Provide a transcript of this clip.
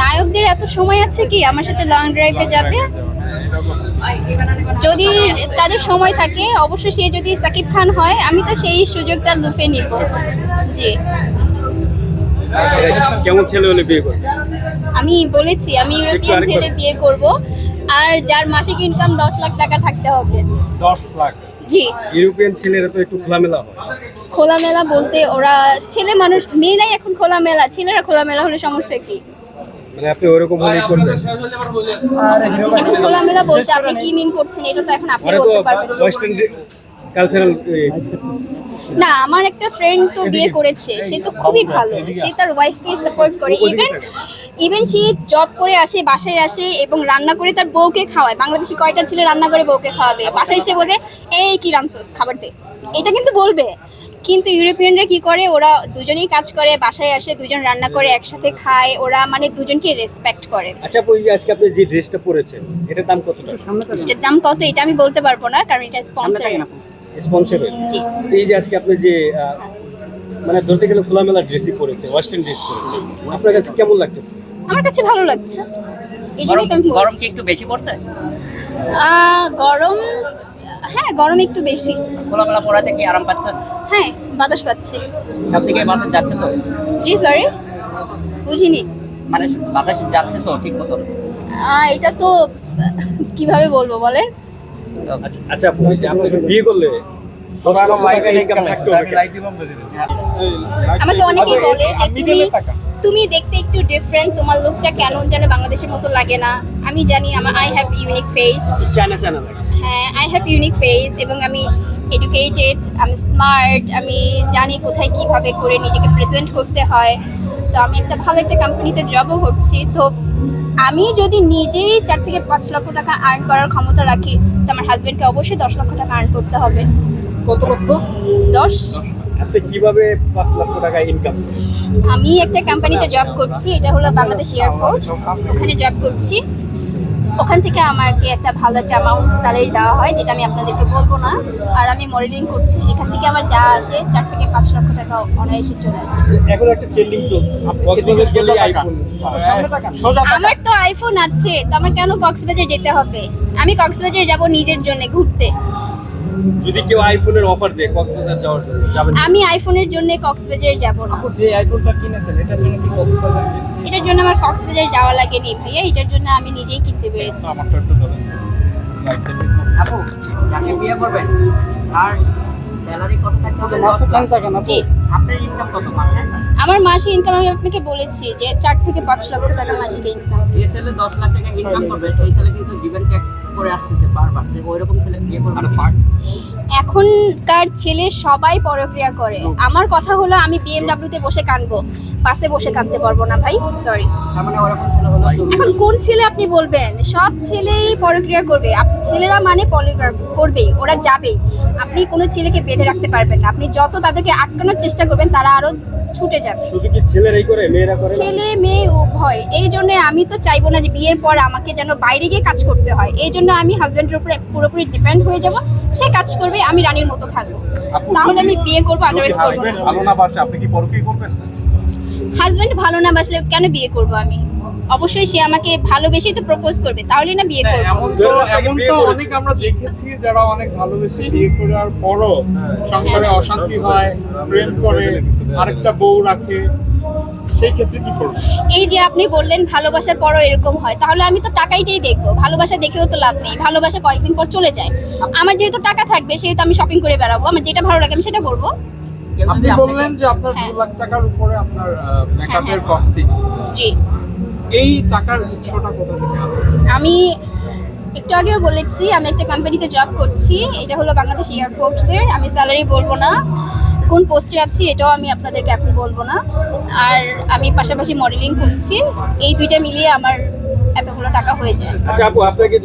নায়কদের এত সময় আছে কি? আমার সাথে লং ড্রাইভে যাবে। যদি তাদের সময় থাকে অবশ্যই সে যদি সাকিব খান হয় আমি তো সেই সুযোগটা লুফে নিব। জি। কেমন ছেলে হলে বিয়ে করবে? আমি বলেছি আমি ইউরোপিয়ান ছেলে বিয়ে করব। আর যার মাসিক ইনকাম দশ লাখ টাকা থাকতে হবে। দশ লাখ। জি। ইউরোপিয়ান ছেলেরা তো একটু খোলামেলা হয়। খোলামেলা বলতে ওরা ছেলে মানুষ মেয়েরাই এখন খোলামেলা ছেলেরা খোলামেলা হলে সমস্যা কি? মানে আপনি ওরকম হলেই করবেন। এখন খোলামেলা বলতে আপনি কি মিন করছেন এটা তো এখন আপনি বলতে পারবেন। ওয়েস্টার্ন কালচারাল না আমার একটা ফ্রেন্ড তো বিয়ে করেছে সে তো খুবই ভালো সে তার ওয়াইফকে সাপোর্ট করে। ইভেন ইভেন সে জব করে আসে বাসায় আসে এবং রান্না করে তার বউকে খাওয়ায়। বাংলাদেশি কয়টা ছেলে রান্না করে বউকে খাওয়াবে? বাসায় এসে বলে এই কি রামসোস খাবার দে। এটা কিন্তু বলবে। কিন্তু ইউরোপিয়ানরা কি করে? ওরা দুজনেই কাজ করে বাসায় আসে দুজন রান্না করে একসাথে খায়। ওরা মানে দুজনকে রেসপেক্ট করে। আচ্ছা যে আজকে আপনি যে ড্রেসটা পরেছেন এটার দাম কত এটার দাম কত? এটা আমি বলতে পারব না কারণ এটা স্পন্সর স্পন্সর জি। এই যে আজকে আপনি যে মানে ধরতে গেলে খোলামেলা ড্রেসই পরেছে ওয়েস্টার্ন ড্রেস পরেছে। আপনার কাছে কেমন লাগতেছে? আমার কাছে ভালো লাগছে। এই গরম জন্যই তো আমি গরম কি একটু বেশি পড়ছে? আহ, গরম হ্যাঁ গরম একটু বেশি। খোলামেলা পড়াতে কি আরাম পাচ্ছেন? হ্যাঁ বাতাস পাচ্ছি। সব দিকে বাতাস যাচ্ছে তো? জি সরি বুঝিনি। মানে বাতাস যাচ্ছে তো ঠিক মতো আহ, এটা তো কীভাবে বলব বলেন? আচ্ছা আচ্ছা আপু, যে আপনি বিয়ে করলে আমাকে অনেকেই আচ্ছা, বলে যে তুমি তুমি দেখতে একটু ডিফারেন্ট তোমার লুকটা কেন যেন বাংলাদেশের মতো লাগে না। আমি জানি আমার আই হ্যাভ ইউনিক ফেস হ্যাঁ আই হ্যাভ ইউনিক ফেস এবং আমি এডুকেটেড আমি স্মার্ট আমি জানি কোথায় কীভাবে করে নিজেকে প্রেজেন্ট করতে হয়। তো আমি একটা ভালো একটা কোম্পানিতে জবও করছি। তো আমি যদি নিজেই চার থেকে পাঁচ লক্ষ টাকা আর্ন করার ক্ষমতা রাখি তো আমার হাজবেন্ডকে অবশ্যই দশ লক্ষ টাকা আর্ন করতে হবে। কত লক্ষ? দশ। আপনি কীভাবে পাঁচ লক্ষ টাকা ইনকাম আমি একটা কোম্পানিতে জব করছি এটা হলো বাংলাদেশ এয়ারফোর্স ওখানে জব করছি। ওখান থেকে আমাকে একটা ভালো একটা অ্যামাউন্ট স্যালারি দেওয়া হয় যেটা আমি আপনাদেরকে বলব না। আর আমি মডেলিং করছি। এখান থেকে আমার যা আসে চার থেকে পাঁচ লক্ষ টাকা অনায়াসে চলে আসে। এখন একটা ট্রেন্ডিং চলছে। আমার তো আইফোন আছে তো আমার কেন কক্সবাজার যেতে হবে? আমি কক্সবাজার যাব নিজের জন্য ঘুরতে। যদি কেউ আইফোনের অফার দেয় কক্সবাজার যাওয়ার জন্য যাবেন আমি আইফোনের জন্য কক্সবাজার যাব না। আপু যে আইফোনটা কিনেছেন এটার জন্য কি কক্সবাজার এটার জন্য আমার কক্সবাজার যাওয়া লাগেনি ভাইয়া এটার জন্য আমি নিজেই কিনতে পেরেছি। আমারটা একটু ধরেন। আপু যাকে বিয়ে করবেন আর স্যালারি কত থাকতে হবে? জি। আপনার ইনকাম কত মাসে? আমার মাসে ইনকাম আমি আপনাকে বলেছি যে চার থেকে পাঁচ লক্ষ টাকা মাসিক ইনকাম যে ছেলে দশ লাখ টাকা ইনকাম করবে সেই ছেলে কিন্তু গিভেন ট্যাক্স করে আসতেছে বারবার যে ওইরকম ছেলে বিয়ে করবে এখনকার ছেলে সবাই পরক্রিয়া করে। আমার কথা হলো আমি বিএমডাব্লিউতে বসে কানবো বাসে বসে কাঁদতে পারব না ভাই সরি তার মানে এখন কোন ছেলে আপনি বলবেন? সব ছেলেই পরক্রিয়া করবে। আপ- ছেলেরা মানে পলিগ্রাফ করবেই ওরা যাবেই। আপনি কোনো ছেলেকে বেঁধে রাখতে পারবেন না। আপনি যত তাদেরকে আটকানোর চেষ্টা করবেন তারা আরও ছুটে যাবে। শুধু কি ছেলেরাই করে মেয়েরা করে ছেলে মেয়ে উভয়। এই জন্য আমি তো চাইব না যে বিয়ের পর আমাকে যেন বাইরে গিয়ে কাজ করতে হয়। এই জন্য আমি হাজব্যান্ডের উপরে পুরোপুরি ডিপেন্ড হয়ে যাব। সে কাজ করবে আমি রানীর মতো থাকব। তাহলে আমি বিয়ে করব আদারওয়াইজ করব ভালো না বাসে আপনি কি পরকীয় করবেন? হাজব্যান্ড ভালো না বাসলে কেন বিয়ে করব আমি? অবশ্যই সে আমাকে ভালোবেসেই তো প্রপোজ করবে তাহলে না বিয়ে করব। এমন তো এমন তো অনেক আমরা দেখেছি যারা অনেক ভালোবেসে বিয়ে করার পরও সংসারে অশান্তি হয় প্রেম করে আরেকটা বউ রাখে সেই ক্ষেত্রে কি করবে? এই যে আপনি বললেন ভালোবাসার পরও এরকম হয় তাহলে আমি তো টাকাইটাই দেখব। ভালোবাসা দেখেও তো লাভ নেই ভালোবাসা কয়েকদিন পর চলে যায়। আমার যেহেতু টাকা থাকবে সেহেতু আমি শপিং করে বেড়াবো আমার যেটা ভালো লাগে আমি সেটা করব। আপনি বললেন যে আপনার হ্যাঁ। লাখ টাকার উপরে আপনার মেকআপের হ্যাঁ। কস্টিং জি। এই টাকার উৎসটা কোথা থেকে আসে? আমি একটু আগেও বলেছি আমি একটা কোম্পানিতে জব করছি। এটা হলো বাংলাদেশ এয়ারফোর্সের আমি স্যালারি বলব না। কোন পোস্টে আছি এটাও আমি আপনাদেরকে এখন বলব না। আর আমি পাশাপাশি মডেলিং করছি। এই দুইটা মিলিয়ে আমার এতগুলো টাকা হয়ে যায়। আচ্ছা আপু আপনাকে